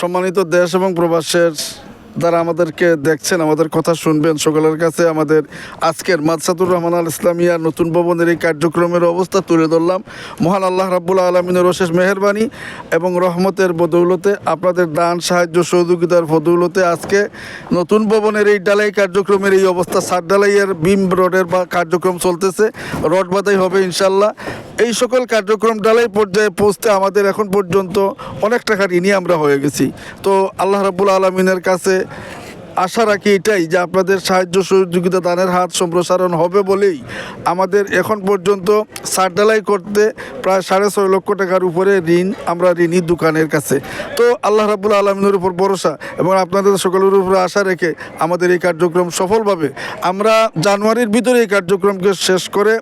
সম্মানিত দেশ এবং প্রবাসের যারা আমাদেরকে দেখছেন, আমাদের কথা শুনবেন, সকলের কাছে আমাদের আজকের মাদসাতুর রহমান আল ইসলামিয়ার নতুন ভবনের এই কার্যক্রমের অবস্থা তুলে ধরলাম। মহান আল্লাহ রাব্বুল আলমিনের অশেষ মেহরবানি এবং রহমতের বদৌলতে আপনাদের দান, সাহায্য, সহযোগিতার বদৌলতে আজকে নতুন ভবনের এই ডালাই কার্যক্রমের এই অবস্থা, সাত ডালাইয়ের বিম রোডের বা কার্যক্রম চলতেছে। রড বাদাই হবে ইনশাল্লাহ এই সকল কার্যক্রম ডালাই পর্যায়ে পৌঁছতে আমাদের এখন পর্যন্ত অনেক টাকা ঋণই আমরা হয়ে গেছি। তো আল্লাহ রাবুল আলমিনের কাছে আশা রাখি এটাই যে আপনাদের সাহায্য সহযোগিতা দানের হাত সম্প্রসারণ হবে বলেই আমাদের এখন পর্যন্ত সার ডালাই করতে প্রায় সাড়ে ছয় লক্ষ টাকার উপরে ঋণ, আমরা ঋণী দোকানের কাছে। তো আল্লাহ রাবুল আলমিনের উপর ভরসা এবং আপনাদের সকলের উপরে আশা রেখে আমাদের এই কার্যক্রম সফলভাবে আমরা জানুয়ারির ভিতরে এই কার্যক্রমকে শেষ করে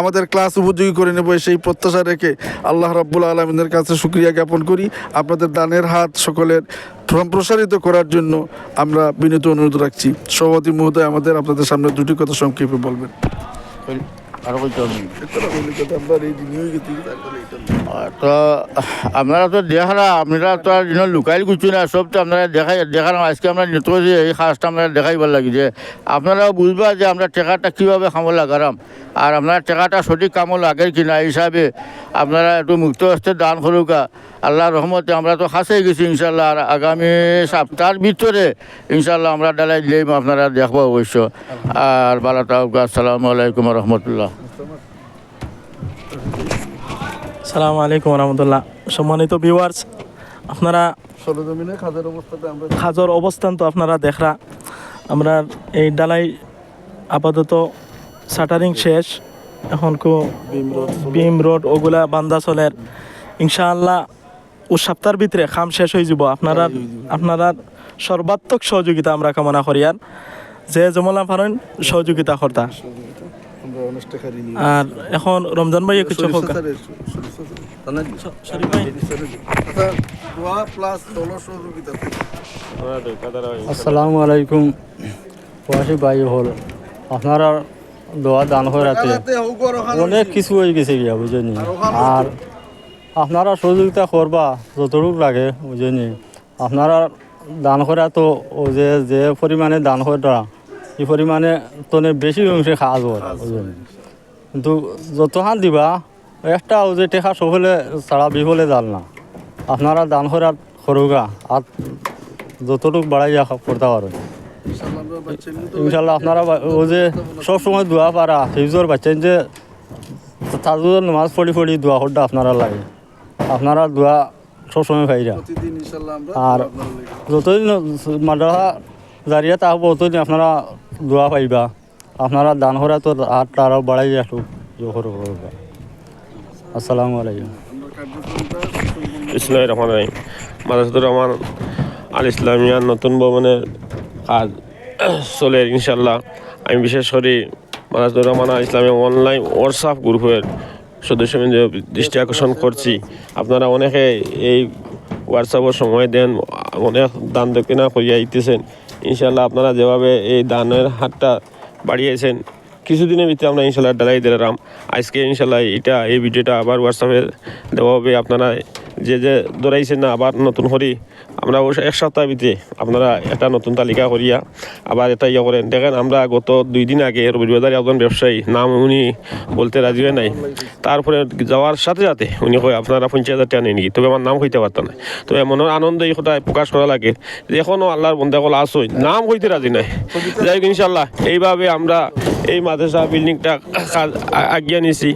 আমাদের ক্লাস উপযোগী করে নেব সেই প্রত্যাশা রেখে আল্লাহ রাব্বুল আলমিনের কাছে সুক্রিয়া জ্ঞাপন করি। আপনাদের দানের হাত সকলের সম্প্রসারিত করার জন্য আমরা বিনীত অনুরোধ রাখছি। সভাপতি মহোদয় আমাদের আপনাদের সামনে দুটি কথা সংক্ষেপে বলবেন। তো আপনারা তো দেখারা আপনারা তো আর যেন লুকাইল কিছু না সব তো আপনারা দেখাই দেখানো আজকে আমরা নিত এই কাজটা আমরা দেখাইবার লাগি যে আপনারাও বুঝবা যে আমরা টাকাটা কীভাবে খামো লাগারাম। আর আপনারা টাকাটা সঠিক কামো লাগে কিনা হিসাবে আপনারা একটু মুক্ত হস্তে দান করুকা আল্লাহ রহমতে আমরা তো খাসেই গেছি ইনশাল্লাহ আর আগামী সপ্তাহের ভিতরে ইনশাল্লাহ আমরা ডালাই দিলেই আপনারা দেখব অবশ্য। আর বালা তাউকা আসসালামু আলাইকুম রহমতুল্লাহ। সালামু আলাইকুম রহমতুল্লাহ। সম্মানিত ভিউয়ার্স আপনারা খাজর অবস্থান তো আপনারা দেখরা। আমরা এই ডালাই আপাতত শাটারিং শেষ। এখন কো বিম রোড ওগুলা বান্দা চলের। ইনশাআল্লাহ ও সপ্তাহের ভিতরে খাম শেষ হয়ে যাব। আপনারা আপনারা সর্বাত্মক সহযোগিতা আমরা কামনা করি আর। যে জমলা পারেন সহযোগিতা কর্তা। আর এখন রমজান ভাই কিছু হোক। সহযোগিতা আসসালামু আলাইকুম। প্রবাসী ভাই হল আপনারা দোয়া দান করাতে অনেক কিছু হয়ে গেছে গিয়া বুঝেনি আর আপনারা সহযোগিতা করবা যতটুক লাগে বুঝেনি? আপনারা দান করা তো ও যে যে পরিমাণে দান করা এই পরিমাণে তো বেশি অংশে খাওয়া যায় বুঝেনি? কিন্তু যতখান দিবা একটা ও যে টেকা সফলে ছাড়া বিফলে জাল না। আপনারা দান করার করুগা আর যতটুক বাড়াই যা করতে পারেন ইনশাল্লাহ আপনারা ও যে সব সময় দোয়া পারা হিজর বাচ্চেন যে তাজুদের নামাজ পড়ি পড়ি দোয়া করতে আপনারা লাগে। আপনারা দোয়া সবসময় পাইরা প্রতিদিন ইনশাল্লাহ আমরা আর যতদিন মাদ্রাসা জারিয়া থাকব ততদিন আপনারা দোয়া পাইবা। আপনারা দান করা তো হাত আরও বাড়াই করে করবা আসসালামু আলাইকুম। ইসলাম রহমান রহিম। মাদাসুর রহমান আল ইসলামিয়ার নতুন ভবনের কাজ চলে ইনশাল্লাহ আমি বিশেষ করে মাদাসুর রহমান আল ইসলামিয়া অনলাইন হোয়াটসঅ্যাপ গ্রুপের সদস্য দৃষ্টি আকর্ষণ করছি। আপনারা অনেকে এই হোয়াটসঅ্যাপের সময় দেন, অনেক দান দক্ষিণা করিয়া দিতেছেন ইনশাল্লাহ আপনারা যেভাবে এই দানের হাতটা বাড়িয়েছেন, কিছুদিনের ভিতরে আমরা ইনশাল্লাহ ডালাই দিলাম। আজকে ইনশাল্লাহ এটা, এই ভিডিওটা আবার হোয়াটসঅ্যাপে দেওয়া হবে। আপনারা যে যে দৌড়াইছেন না, আবার নতুন করি আমরা অবশ্য এক সপ্তাহ ভিতরে আপনারা একটা নতুন তালিকা করিয়া আবার এটা ইয়ে করেন। দেখেন, আমরা গত দুই দিন আগে রবিবাজার একজন ব্যবসায়ী, নাম উনি বলতে রাজি হয় নাই। তারপরে যাওয়ার সাথে সাথে উনি কয়, আপনারা পঞ্চাশ হাজার টাকা নেই তবে আমার নাম হইতে পারত না। তবে মনের আনন্দ এই কথায় প্রকাশ করা লাগে যে এখনও আল্লাহর বন্ধা কল আসই, নাম হইতে রাজি নাই। যাই হোক ইনশাল্লাহ এইভাবে আমরা এই মাদ্রাসা বিল্ডিংটা আগিয়ে নিছি।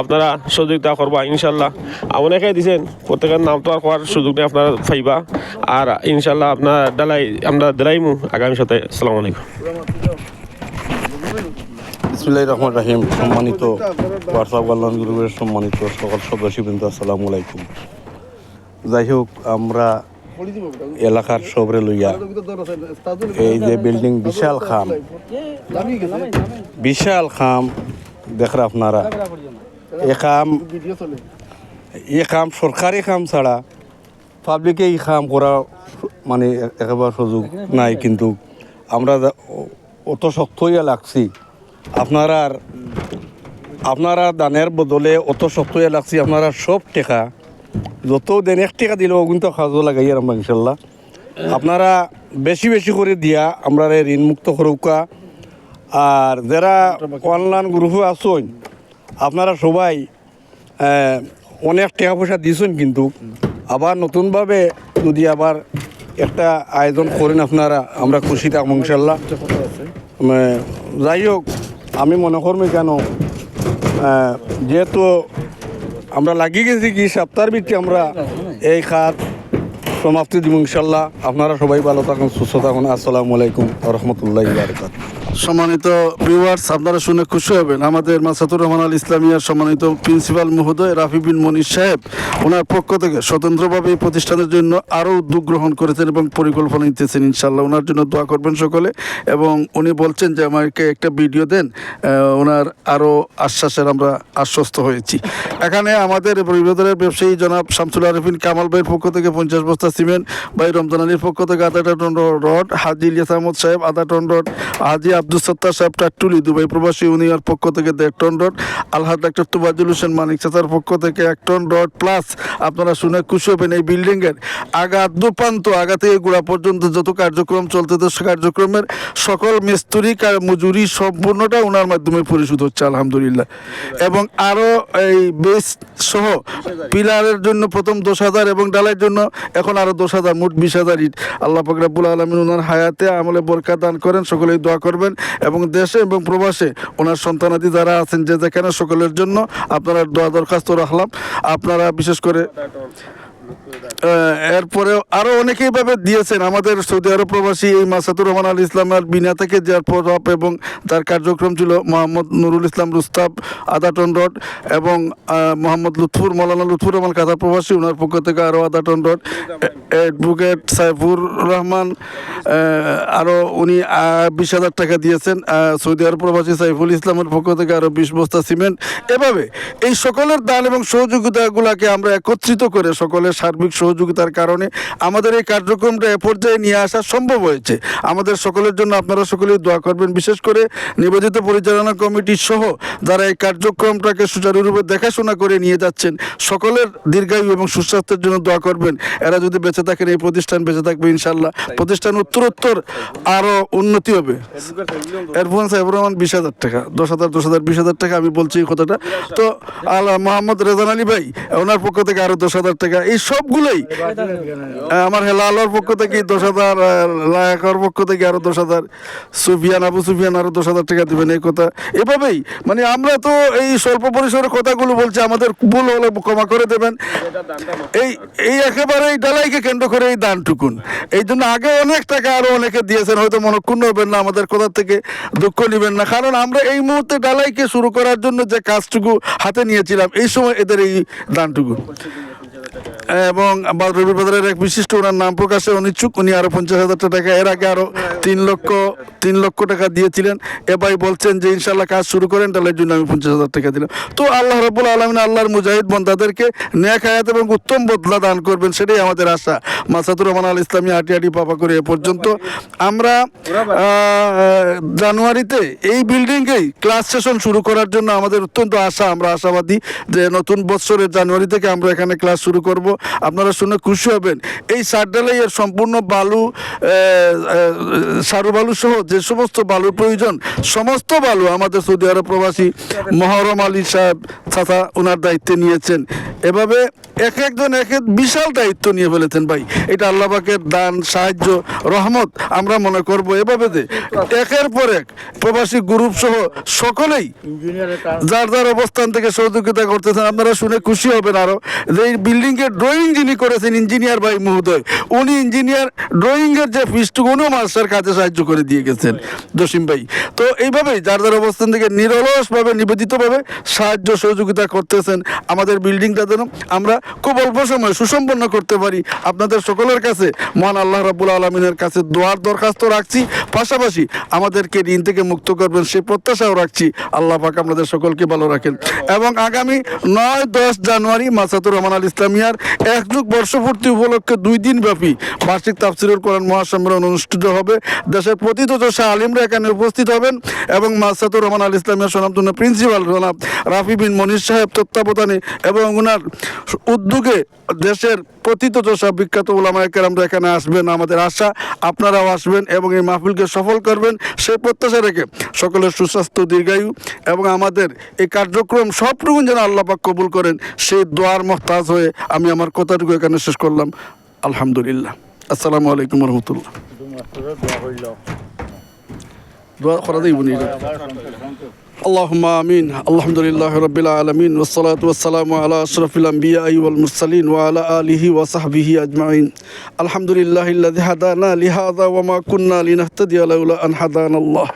আপনারা সহযোগিতা করবা, ইনশাল্লাহ। অনেকে দিছেন, প্রত্যেকের নাম তো আর করার সুযোগ নেই, আপনারা পাইবা আর ইনশাল্লাহ আপনার ডালাই, আমরা দিলাইমু আগামী সপ্তাহে আসসালামু আলাইকুম। বিসমুল্লাহ রহমান রাহিম। সম্মানিত হোয়াটসঅ্যাপ কল্যাণ গ্রুপের সম্মানিত সকল সদস্যবৃন্দ, আসসালামু আলাইকুম। যাই হোক, আমরা এলাকার সবরে লইয়া এই যে বিল্ডিং বিশাল খাম বিশাল খাম, দেখরা আপনারা এ খাম এ খাম সরকারি খাম ছাড়া পাবলিকে এই খাম করা মানে একেবারে সুযোগ নাই কিন্তু আমরা অত শক্ত হইয়া লাগছি। আপনারা আপনারা দানের বদলে অত শক্ত হইয়া লাগছি, আপনারা সব টেকা। যত দেন এক টাকা দিলেও কিন্তু খাজো লাগাই আর আমরা ইনশাল্লাহ। আপনারা বেশি বেশি করে দিয়া আমরা ঋণ মুক্ত করুকা আর যারা অনলাইন গ্রুপে আসুন আপনারা সবাই অনেক টাকা পয়সা দিয়েছেন কিন্তু আবার নতুনভাবে যদি আবার একটা আয়োজন করেন আপনারা আমরা খুশি থাকব ইনশাল্লাহ। মানে, যাই হোক আমি মনে করব কেন যেহেতু আমরা লাগিয়ে গেছি কি সপ্তাহের ভিত্তি আমরা এই খাত সমাপ্তি দিব ইনশাল্লাহ। আপনারা সবাই ভালো থাকুন সুস্থ থাকুন। আসসালামু আলাইকুম রহমতুল্লাহ বারকাত সম্মানিত ভিউয়ার্স আপনারা শুনে খুশি হবেন। আমাদের মাসাতুর রহমান আল ইসলামিয়ার সম্মানিত প্রিন্সিপাল মহোদয় রাফি বিন মনির সাহেব, ওনার পক্ষ থেকে স্বতন্ত্রভাবে এই প্রতিষ্ঠানের জন্য আরও উদ্যোগ গ্রহণ করেছেন এবং পরিকল্পনা নিতেছেন ইনশাল্লাহ ওনার জন্য দোয়া করবেন সকলে। এবং উনি বলছেন যে, আমাকে একটা ভিডিও দেন। ওনার আরও আশ্বাসের আমরা আশ্বস্ত হয়েছি। এখানে আমাদের পরিবারের ব্যবসায়ী জনাব শামসুল আরফিন কামাল ভাইয়ের পক্ষ থেকে পঞ্চাশ বস্তা সিমেন্ট, ভাই রমজান আলীর পক্ষ থেকে আধা টন রড, হাজি ইলিয়াস আহমদ সাহেব আধা টন রড হাজি আব্দুল সত্তার সাহেব টাট্টুলি, দুবাই প্রবাসী উনিয়ার পক্ষ থেকে দেড় টন রড আলহাদ ডাক্তার তুবাজুল হোসেন মানিক চাচার পক্ষ থেকে এক টন রড প্লাস আপনারা শুনে খুশি হবেন এই বিল্ডিংয়ের। আগা দুপান্ত আগা থেকে গোড়া পর্যন্ত যত কার্যক্রম চলতে কার্যক্রমের সকল মিস্ত্রি মজুরি সম্পূর্ণটা ওনার মাধ্যমে পরিশোধ হচ্ছে, আলহামদুলিল্লাহ। এবং আরও এই বেস সহ পিলারের জন্য প্রথম দশ হাজার এবং ডালের জন্য এখন আরও দশ হাজার, মোট বিশ হাজার ইট। আল্লাহ ফকরাবুল আলমিন ওনার হায়াতে আমলে বরকা দান করেন, সকলেই দোয়া করবেন। এবং দেশে এবং প্রবাসে ওনার সন্তানাদি যারা আছেন, যে যেখানে সকলের জন্য আপনারা দোয়া দরখাস্ত রাখলাম। আপনারা বিশেষ করে এরপরে আরও অনেকেই ভাবে দিয়েছেন। আমাদের সৌদি আরব প্রবাসী এই মাসাতুর রহমান আল ইসলামের বিনা থেকে যার প্রভাব এবং তার কার্যক্রম ছিল মোহাম্মদ নুরুল ইসলাম রুস্তাব আদা টন রড এবং মোহাম্মদ লুৎফুর, মৌলানা লুৎফুর রহমান কাতার প্রবাসী ওনার পক্ষ থেকে আরও আদা ton rod, advocate Saifur Rahman আরও উনি বিশ হাজার টাকা দিয়েছেন। সৌদি আরব প্রবাসী সাইফুল ইসলামের পক্ষ থেকে আরও বিশ বস্তা সিমেন্ট। এভাবে এই সকলের দান এবং সহযোগিতাগুলোকে আমরা একত্রিত করে সকলের সার্বিক সহযোগিতার কারণে আমাদের এই কার্যক্রমটা এ পর্যায়ে নিয়ে আসা সম্ভব হয়েছে। আমাদের সকলের জন্য আপনারা সকলেই দোয়া করবেন। বিশেষ করে নিবেদিত পরিচালনা কমিটি সহ যারা এই কার্যক্রমটাকে সুচারুরূপে দেখাশোনা করে নিয়ে যাচ্ছেন, সকলের দীর্ঘায়ু এবং সুস্বাস্থ্যের জন্য দোয়া করবেন। এরা যদি বেঁচে থাকেন, এই প্রতিষ্ঠান বেঁচে থাকবে ইনশাল্লাহ প্রতিষ্ঠান উত্তরোত্তর আরও উন্নতি হবে। এরফোন সাহেবুর রহমান বিশ হাজার টাকা, দশ হাজার দশ হাজার, বিশ হাজার টাকা, আমি বলছি এই কথাটা। তো আল্লাহ মোহাম্মদ রেজান আলী ভাই, ওনার পক্ষ থেকে আরও দশ হাজার টাকা, এই সবগুলোই? আমার হেলা আলোর পক্ষ থেকে দশ হাজার লায়াকর পক্ষ থেকে আরও দশ হাজার, সুফিয়ান, আবু সুফিয়ান আরও দশ হাজার টাকা দেবেন, এই কথা। এভাবেই মানে আমরা তো এই স্বল্প পরিসরের কথাগুলো বলছি, আমাদের ভুল হলে ক্ষমা করে দেবেন। এই এই একেবারে এই ডালাইকে কেন্দ্র করে এই দানটুকুন এই জন্য আগে অনেক টাকা আরও অনেকে দিয়েছেন, হয়তো মনক্ষুণ্ণ হবেন না আমাদের কথা থেকে, দুঃখ নেবেন না। কারণ আমরা এই মুহূর্তে ডালাইকে শুরু করার জন্য যে কাজটুকু হাতে নিয়েছিলাম, এই সময় এদের এই দানটুকু। এবং রবি বাজারের এক বিশিষ্ট ওনার নাম প্রকাশে অনিচ্ছুক। উনি আরও পঞ্চাশ হাজার টাকা এর আগে আরও তিন লক্ষ তিন লক্ষ টাকা দিয়েছিলেন। এবার বলছেন যে ইনশাল্লাহ কাজ শুরু করেন, তাহলে জন্য আমি পঞ্চাশ হাজার টাকা দিলাম। তো আল্লাহ রবুল আলমিন, আল্লাহর মুজাহিদ বন্দাদেরকে ন্যাক হায়াত এবং উত্তম বদলা দান করবেন, সেটাই আমাদের আশা। মাসাদুর রহমান আল ইসলামী হাঁটি হাঁটি পাপা করে এ পর্যন্ত আমরা জানুয়ারিতে এই বিল্ডিংয়েই ক্লাস সেশন শুরু করার জন্য আমাদের অত্যন্ত আশা, আমরা আশাবাদী যে নতুন বছরের জানুয়ারি থেকে আমরা এখানে ক্লাস শুরু করব। আপনারা শুনে খুশি হবেন। এই সারডালাইয়ের সম্পূর্ণ বালু সারু বালু সহ যে সমস্ত বালুর প্রয়োজন, সমস্ত বালু আমাদের সৌদি আরব প্রবাসী মহরম আলী সাহেব, চাচা ওনার দায়িত্বে নিয়েছেন। এভাবে এক একজন এক এক বিশাল দায়িত্ব নিয়ে ফেলেছেন ভাই। এটা আল্লাহ পাকের দান সাহায্য রহমত আমরা মনে করব এভাবে যে একের পর এক প্রবাসী গ্রুপ সহ সকলেই যার যার অবস্থান থেকে সহযোগিতা করতেছেন আপনারা শুনে খুশি হবেন আরও। যে এই বিল্ডিং এর ড্রয়িং যিনি করেছেন ইঞ্জিনিয়ার ভাই মহোদয় উনি ইঞ্জিনিয়ার ড্রয়িং এর যে ফিসটুকু উনিও মাস্টার কাজে সাহায্য করে দিয়ে গেছেন জসিম ভাই। তো এইভাবেই যার যার অবস্থান থেকে নিরলসভাবে নিবেদিতভাবে সাহায্য সহযোগিতা করতেছেন আমাদের বিল্ডিংটা যেন আমরা খুব অল্প সময় সুসম্পন্ন করতে পারি। আপনাদের সকলের কাছে মহান আল্লাহ রাবুল আলমিনের কাছে দোয়ার দরখাস্ত রাখছি। পাশাপাশি আমাদেরকে ঋণ থেকে মুক্ত করবেন সেই প্রত্যাশাও রাখছি। আল্লাহ পাক আপনাদের সকলকে ভালো রাখেন। এবং আগামী নয়, দশ জানুয়ারি মাসাতুর রহমান আল ইসলামিয়ার এক যুগ বর্ষপূর্তি উপলক্ষে দুই দিন ব্যাপী বার্ষিক তাফসিরুল কোরআন মহাসম্মেলন অনুষ্ঠিত হবে। দেশের প্রতিত শাহ আলিমরা এখানে উপস্থিত হবেন এবং মাসাতুর রহমান আল ইসলামিয়ার সনামতুল্লাহ প্রিন্সিপাল জনাব রাফি বিন মনির সাহেব তত্ত্বাবধানে এবং ওনার উদ্যোগে দেশের প্রথিত চষা বিখ্যাত ওলামায়কের আমরা এখানে আসবেন আমাদের আশা আপনারাও আসবেন এবং এই মাহফিলকে সফল করবেন সেই প্রত্যাশা রেখে সকলের সুস্বাস্থ্য দীর্ঘায়ু এবং আমাদের এই কার্যক্রম সবটুকু যেন আল্লাহ পাক কবুল করেন সেই দোয়ার মহতাজ হয়ে আমি আমার কথাটুকু এখানে শেষ করলাম। আলহামদুলিল্লাহ। আসসালামু আলাইকুম রহমতুল্লাহ। দোয়া করা দেই বনি اللهم آمين الحمد لله رب العالمين والصلاة والسلام على أشرف الأنبياء والمرسلين وعلى آله وصحبه أجمعين الحمد لله الذي هدانا لهذا وما كنا لنهتدي لولا أن هدانا الله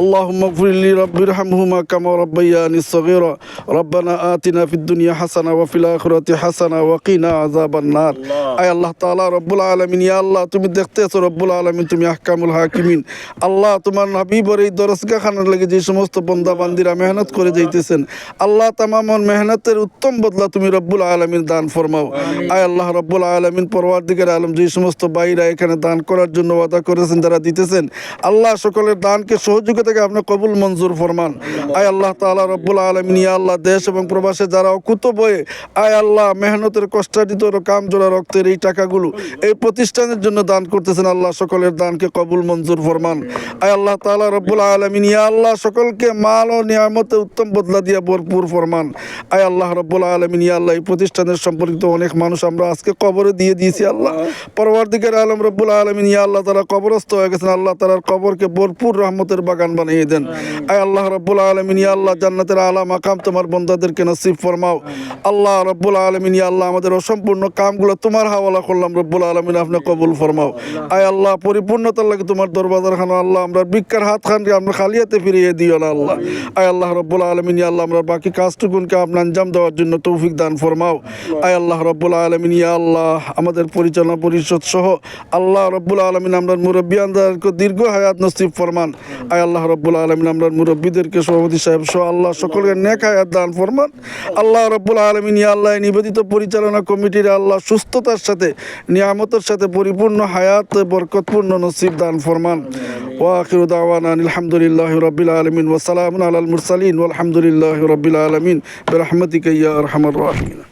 اللهم اغفر لي رب ارحمهما كما ربياني صغيرا ربنا آتنا في الدنيا حسنة وفي الآخرة حسنة وقنا عذاب النار أي الله تعالى رب العالمين يا الله তুমি দেখতেছো রব্বুল আলমিন তুমি আহকামুল হাকিমিন আল্লাহ তোমার হাবিবর এই দরসগা খানার লেগে যে সমস্ত বন্দাবান বান্দিরা মেহনত করে যাইতেছেন। আল্লাহ তামামন মেহনতের উত্তম বদলা তুমি রব্বুল আলমিন দান ফরমাও। আয় আল্লাহ রব্বুল আলমিন পরওয়ার দিকের আলম যে সমস্ত বাইরা এখানে দান করার জন্য ওয়াদা করেছেন যারা দিতেছেন আল্লাহ সকলের দানকে সহযোগিতাকে আপনি কবুল মঞ্জুর ফরমান। আয় আল্লাহ তাআলা রব্বুল আলমিন ইয়া আল্লাহ দেশ এবং প্রবাসে যারা অকুত বয়ে আয় আল্লাহ মেহনতের কষ্টার্জিত কাম জোড়া রক্তের এই টাকাগুলো এই প্রতিষ্ঠানের জন্য দান করতেছেন আল্লাহ সকলের দানকে কবুল মঞ্জুর ফরমান। আয় আল্লাহ তাআলা রব্বুল আলমিন ইয়া আল্লাহ সকলকে মাল ও নিয়ামতে উত্তম বদলা দিয়া ভরপুর ফরমান। আয় আল্লাহ রব্বুল আলমিন ইয়া আল্লাহ এই প্রতিষ্ঠানের সম্পর্কিত অনেক মানুষ আমরা আজকে কবরে দিয়ে দিয়েছি আল্লাহ। পরবর্তীকার আলম রব্বুল আলমিন ইয়া আল্লাহ তারা কবরস্থ হয়ে গেছেন। আল্লাহ তালার কবরকে ভরপুর রহমতের বাগান বানিয়ে দেন। আয় আল্লাহ রব্বুল আলমিন ইয়া আল্লাহ জান্নাতের আলা মাকাম তোমার বন্দাদেরকে নসিব ফরমাও। আল্লাহ রব্বুল আলমিন ইয়া আল্লাহ আমাদের অসম্পূর্ণ কামগুলো তোমার হাওয়ালা করলাম রব্বুল আলমিন আপনি কবুল ফরমাও। আয় আল্লাহ পরিপূর্ণতার লাগে তোমার দরবাজার খানো আল্লাহ আমরা ভিক্ষার হাত খানকে আমরা খালিয়াতে ফিরিয়ে দিও না আল্লাহ। আয় আল্লাহ রব্বুল আলমিন, ইয়া আল্লাহ, আমরা বাকি কাজটুকুনকে আপনার আঞ্জাম দেওয়ার জন্য তৌফিক দান ফরমাও। আয় আল্লাহ রব্বুল আলমিন, ইয়া আল্লাহ, আমাদের পরিচালনা পরিষদ সহ আল্লাহ রব্বুল আলমিন আমরা মুরব্বিয়ানদেরকে দীর্ঘ হায়াত নসিব ফরমান। আয় আল্লাহ রব্বুল আলমিন, আমরা মুরব্বীদেরকে সভাপতি সাহেব সহ আল্লাহ সকলকে নেক হায়াত দান ফরমান। আল্লাহ রব্বুল আলমিন, ইয়া আল্লাহ নিবেদিত পরিচালনা কমিটির আল্লাহ সুস্থতার সাথে, নিয়ামতের সাথে পরিপূর্ণ হায়াত, বরকতপূর্ণ নসিব দান ফরমান। ওয়াখির দাওয়ানা আলহামদুলিল্লাহ রবিল আলমিন ওসালাম আলাল মুরসালিন আলহামদুলিল্লাহ রবিল আলমিন বেরহমতিক ইয়া আরহামার রাহিমিন